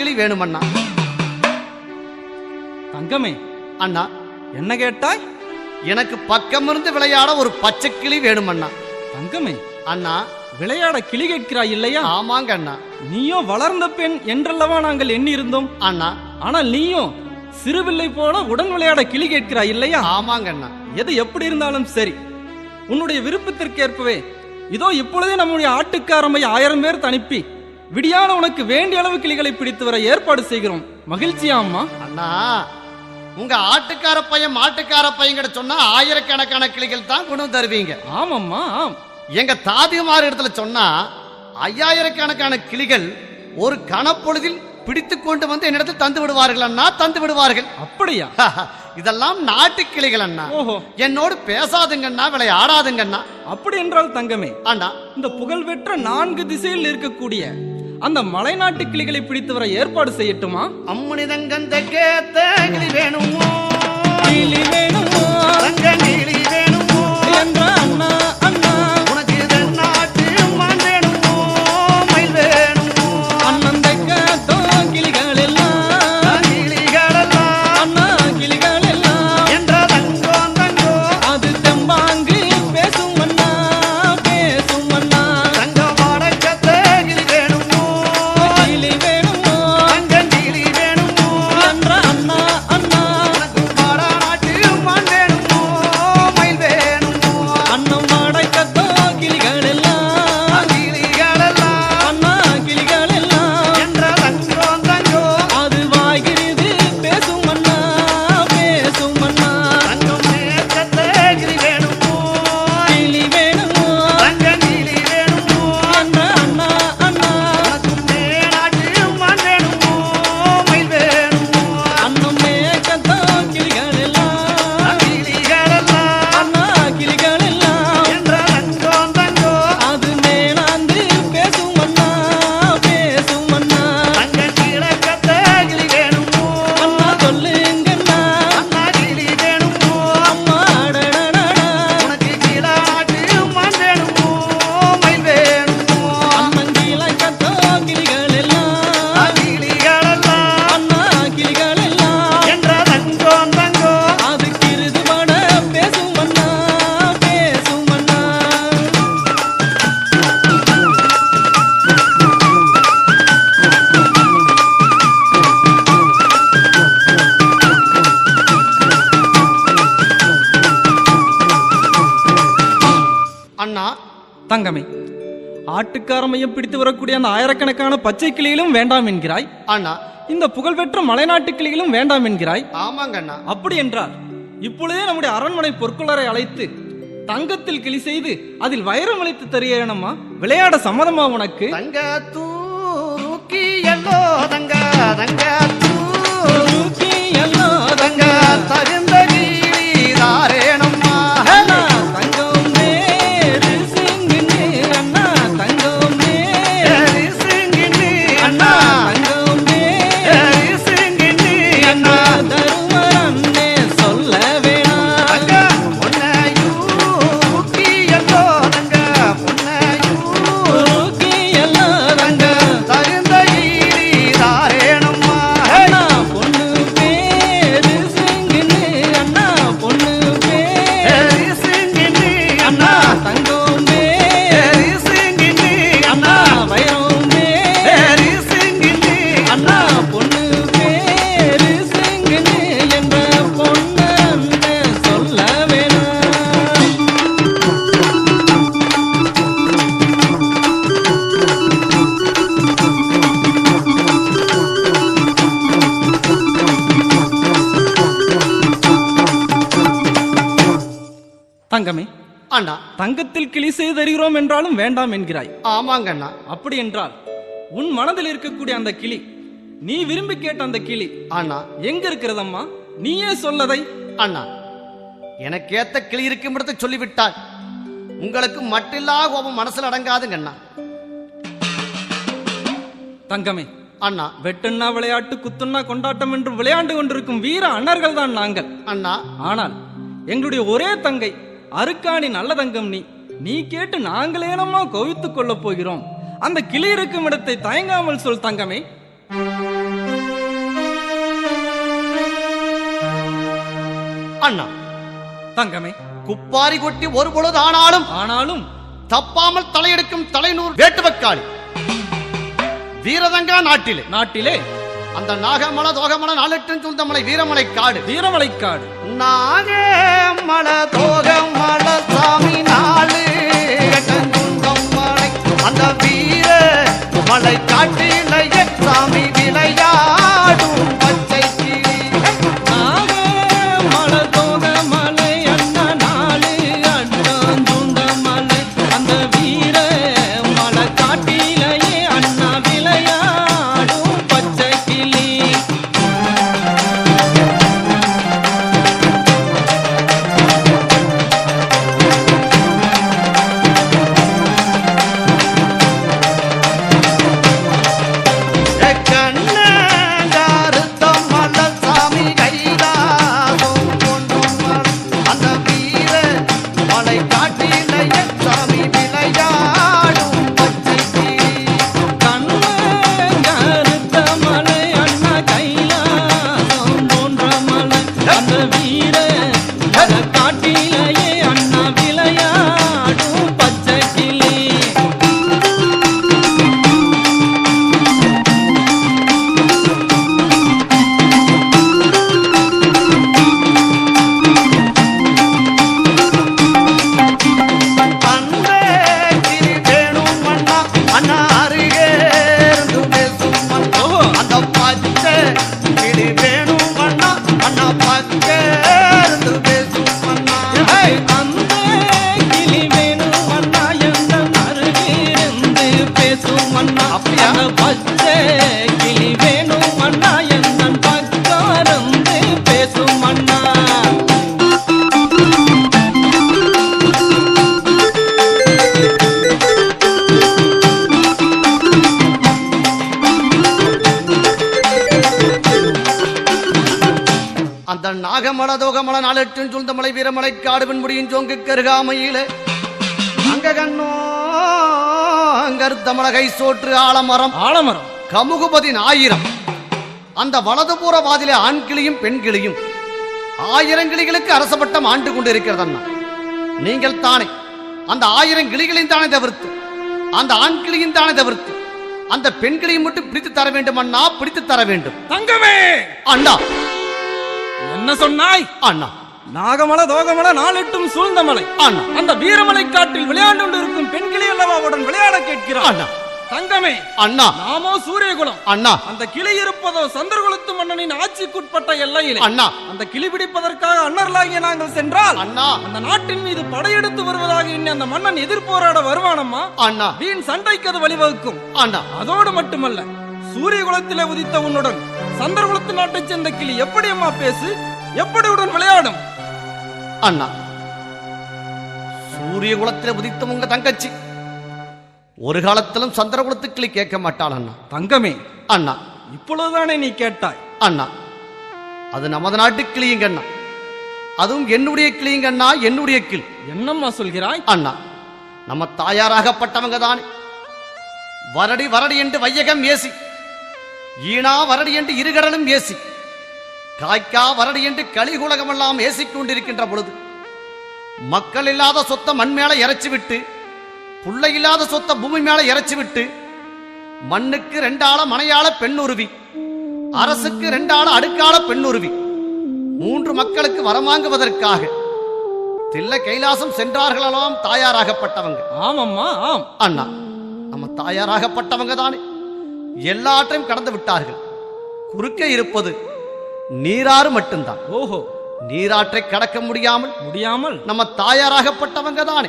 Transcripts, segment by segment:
கிளி வேணுமண்ணா? தங்கமே அண்ணா. என்ன கேட்டாய்? எனக்கு பக்கமிருந்து விளையாட ஒரு பச்சை கிளி வேணுமண்ணா. தங்கமே அண்ணா. விளையாட கிளி கேட்கிறாய் இல்லையா? ஆமாங்க அண்ணா. நீயும் வளர்ந்த பெண் என்றல்லவா நாங்கள் எண்ணி இருந்தோம் அண்ணா. ஆனால் நீயும் சிறுபிள்ளை போல உடன் விளையாட கிளி கேட்கிறாய் இல்லையா? ஆமாங்க அண்ணா. எது எப்படி இருந்தாலும் சரி. உன்னுடைய விருப்பத்திற்கேற்பவே இதோ இப்பொழுதே நம்முடைய ஆட்டுக்காரமை ஆயிரம் பேர் அனுப்பி விடியான உனக்கு வேண்டிய அளவு கிளிகளை பிடித்து வர ஏற்பாடு செய்கிறோம். மகிழ்ச்சியா அம்மா? அண்ணா உங்க ஆட்டுக்கார பையன் மாட்டுக்கார பையன் சொன்னா ஆயிரக்கணக்கான கிளிகள் தான் கொண்டு வந்து தருவீங்க. ஆமம்மா ஆம். எங்க தாதிமார் இடத்துல சொன்னா ஐயாயிரக்கணக்கான கிளிகள் ஒரு கணப்பொழுதில் பிடித்து கொண்டு வந்து என்னிடத்தில் தந்து விடுவார்கள் அண்ணா தந்து விடுவார்கள். அப்படியா? இதெல்லாம் நாட்டு கிளிகள் அண்ணா. என்னோடு பேசாதுங்கண்ணா விளையாடாதுங்கண்ணா அப்படி என்றால் தங்கமே அண்ணா. இந்த புகழ்பெற்ற நான்கு திசையில் இருக்கக்கூடிய அந்த மலைநாட்டு கிளிகளை பிடித்து வர ஏற்பாடு செய்யட்டுமா? அம்முனிதங்கந்த கேத்த கிளி வேணுமோ? கிளி வேணுமோ? தங்க கிளி தங்கமே ஆட்டுக்காரமையும் பிடித்து வரக்கூடிய அந்த ஆயிரக்கணக்கான பச்சை கிளிகளும் வேண்டாம் என்கிறாய். அண்ணா. இந்த புகழ்பெற்ற மலைநாட்டு கிளிகளும் வேண்டாம் என்கிறாய். ஆமாங்க அண்ணா. அப்படி என்றால் இப்பொழுதே நம்முடைய அரண்மனை பொற்கொள்ளரை அழைத்து தங்கத்தில் கிளி செய்து அதில் வைரம் அளித்து தருகிறேனம்மா. விளையாட சம்மதமா உனக்கு? தங்க தூக்கி தங்கமே அண்ணா. தங்கத்தில் கிளி செய்து தருகிறோம் என்றாலும் வேண்டாம் என்கிறாய். ஆமாங்க அண்ணா அப்படி என்றால் உன் மனதில் இருக்கக்கூடிய அந்த கிளி நீ விரும்பி கேட்ட அந்த கிளி அண்ணா. எங்க இருக்கிறதம்மா? நீயே சொல்லதை. அண்ணா. எனக்கு ஏத்த கிளி இருக்கும் இடத்தை சொல்லிவிட்டால் உங்களுக்கு மட்டில்லா கோபம் மனசுல அடங்காதுங்க அண்ணா தங்கமே அண்ணா. வெட்டுன்னா விளையாட்டு குத்துன்னா கொண்டாட்டம் என்று விளையாண்டு கொண்டிருக்கும் வீர அண்ணர்கள் தான் நாங்கள். அண்ணா. ஆனால் எங்களுடைய ஒரே தங்கை அருக்காணி நல்ல தங்கம் நீ. நீ கேட்டு நாங்களேனமா கவித்துக் கொள்ளப் போகிறோம். அந்த கிளி இருக்கும் இடத்தை தயங்காமல் சொல் தங்கமே. அண்ணா தங்கமே. குப்பாரி கொட்டி ஒரு பொழுது ஆனாலும் ஆனாலும் தப்பாமல் தலையெடுக்கும் தலைநூறு வேட்டுவக்காளி. வீரதங்கா நாட்டிலே. நாட்டிலே அந்த நாகமல தோகமல நாளெட்டும் சுந்தமலை வீரமலை காடு. வீரமலைக்காடு நாகமல தோகமல சாமி மலை. அந்த வீர மலை காட்டிலேயே அந்த நாகமல தோகமல நாளெட்டும் சுந்தமலை வீரமலை காடுவன் முடியும் சோங்கு கருகாமையில. அங்க கண்ணோ அங்கருத்தமலகை சோற்று ஆலமரம். ஆலமரம். கமுகுபதி ஆயிரம். அந்த வலதுபுற வாதிலே ஆண் கிளியும் பெண் கிளியும். ஆயிரம் கிளிகளுக்கு அரசப்பட்டம் ஆண்டு கொண்டிருக்கிறது அண்ணா நீங்கள் தானே. அந்த ஆயிரம் கிளிகளையும் தானே தவிர்த்து. அந்த ஆண் கிளியும் தானே தவிர்த்து. அந்த பெண் கிளியும் மட்டும் பிடித்து தர வேண்டும் அண்ணா பிடித்து தர வேண்டும். தங்கமே! அண்ணா என்ன சொன்னாய்? அண்ணா. நாகமலை தோகமலை நாளெட்டும் சூழ்ந்த மலை. அண்ணா. அந்த வீரமலை காட்டில் விளையாண்டு கொண்டிருக்கும் பெண்களே அல்லவா உடன் விளையாட கேட்கிறார். அண்ணா. தங்கமே அண்ணா. நாமோ சூரியகுலம். அண்ணா. அந்த கிளி இருப்பதோ சந்திரகுலத்து மன்னனின் ஆட்சிக்குட்பட்ட எல்லையிலே. அண்ணா. அந்த கிளி பிடிப்பதற்காக அன்னர்களாகிய நாங்கள் சென்றால் அண்ணா. அந்த நாட்டின் மீது படையெடுத்து வருவதாக எண்ணி அந்த மன்னன் எதிர்போராட வருவானம்மா? அண்ணா. வீண் சண்டைக்கு அது வழிவகுக்கும். அண்ணா. அதோடு மட்டுமல்ல சூரிய குலத்திலே உதித்த உன்னுடன் சந்திரகுலத்து நாட்டைச் சேர்ந்த கிளி எப்படி அம்மா பேசு? எப்படி உடன் விளையாடும்? அண்ணா சூரிய குலத்தில் உதித்த உங்க தங்கச்சி. ஒரு காலத்திலும் சந்திரகுலத்து கிளி கேட்க மாட்டாள் அண்ணா. தங்கமே அண்ணா. இப்பொழுதுதானே நீ கேட்டாய்? அண்ணா அது நமது நாட்டு கிளியுங்கண்ணா அதுவும் என்னுடைய கிளியுங்கண்ணா என்னுடைய கிளி. என்னம்மா சொல்கிறாய்? அண்ணா நம்ம தாயாராகப்பட்டவங்க தானே. வரடி வரடி என்று வையகம் ஏசி. ஈனா வரடி என்று இருகடலும் ஏசி. காய்க்கா வரடி என்று கலிகுலகமெல்லாம் ஏசிக் கொண்டிருக்கின்ற பொழுது மக்கள் இல்லாத சொத்த மண் மேல இறைச்சி விட்டு புள்ளை இல்லாத சொத்த பூமி மேல இறைச்சி விட்டு மண்ணுக்கு ரெண்டாள மனையாள பெண்ணுருவி அரசுக்கு ரெண்டாள அடுக்காள பெண்ணுருவி மூன்று மக்களுக்கு வரமாங்குவதற்காக தில்லை கைலாசம் சென்றார்களாம் தாயாராகப்பட்டவங்க. ஆமம்மா ஆம். அண்ணா நம்ம தாயாராகப்பட்டவங்க தானே. எல்லாற்றையும் கடந்து விட்டார்கள். குறுக்கே இருப்பது நீராறு மட்டும்தான். ஓஹோ. நீராற்றை கடக்க முடியாமல் முடியாமல். நம்ம தாயாராகப்பட்டவங்க தானே.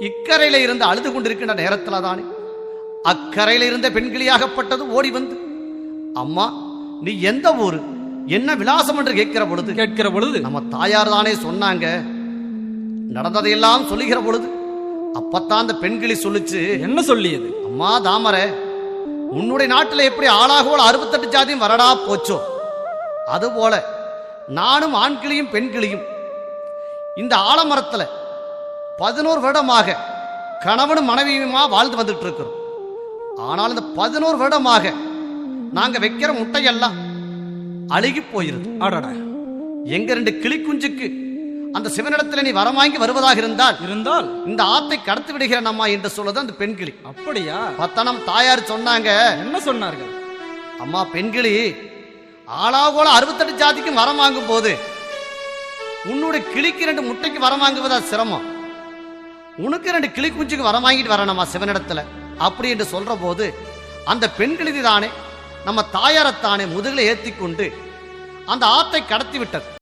இக்கரையில இருந்து அழுது கொண்டிருக்கின்ற நேரத்துல தானே. அக்கரையில இருந்த பெண்கிளியாகப்பட்டது ஓடி வந்து அம்மா நீ எந்த ஊரு? என்ன விலாசம் என்று கேட்கிற பொழுது? கேட்கிற பொழுது நம்ம தாயார் தானே சொன்னாங்க. நடந்ததையெல்லாம் சொல்லுகிற பொழுது அப்பத்தான் அந்த பெண்கிளி சொல்லுச்சு என்ன சொல்லியது? அம்மா தாமரை உன்னுடைய நாட்டில் எப்படி ஆளாகோல் அறுபத்தெட்டு ஜாதியும் வரடா போச்சோ? அதுபோல நானும் ஆண் கிளியும் பெண் கிளியும் இந்த ஆலமரத்துல பதினோரு வருடமாக கணவனும் மனைவியுமா வாழ்ந்து வந்துட்டு இருக்கிறோம் ஆனால் இந்த பதினோரு வருடமாக நாங்க வைக்கிற முட்டையெல்லாம் அழுகி போயிருது. அடட. எங்க ரெண்டு கிளி குஞ்சுக்கு அந்த சிவனிடத்துல நீ வரம் வாங்கி வருவதாக இருந்தால் இருந்தால்? இந்த ஆத்தை கடத்தி விடுகிறேன் அம்மா என்று சொல்லுது அந்த பெண் கிளி அப்படியா? பத்தனம் தாயார் சொன்னாங்க. என்ன சொன்னார்கள்? அம்மா பெண்கிளி ஆளாகோல அறுபத்தெட்டு ஜாதிக்கும் வரம் வாங்கும் போது உன்னுடைய கிளிக்கு ரெண்டு முட்டைக்கு வரம் வாங்குவதா சிரமம். உனக்கு ரெண்டு கிளி குஞ்சுக்கு வரம் வாங்கிட்டு வரணுமா சிவனிடத்துல? அப்படி என்று சொல்ற போது அந்த பெண்கிளி தானே நம்ம தாயாரத்தானே முதுகில் ஏத்தி கொண்டு அந்த ஆத்தை கடத்தி விட்டது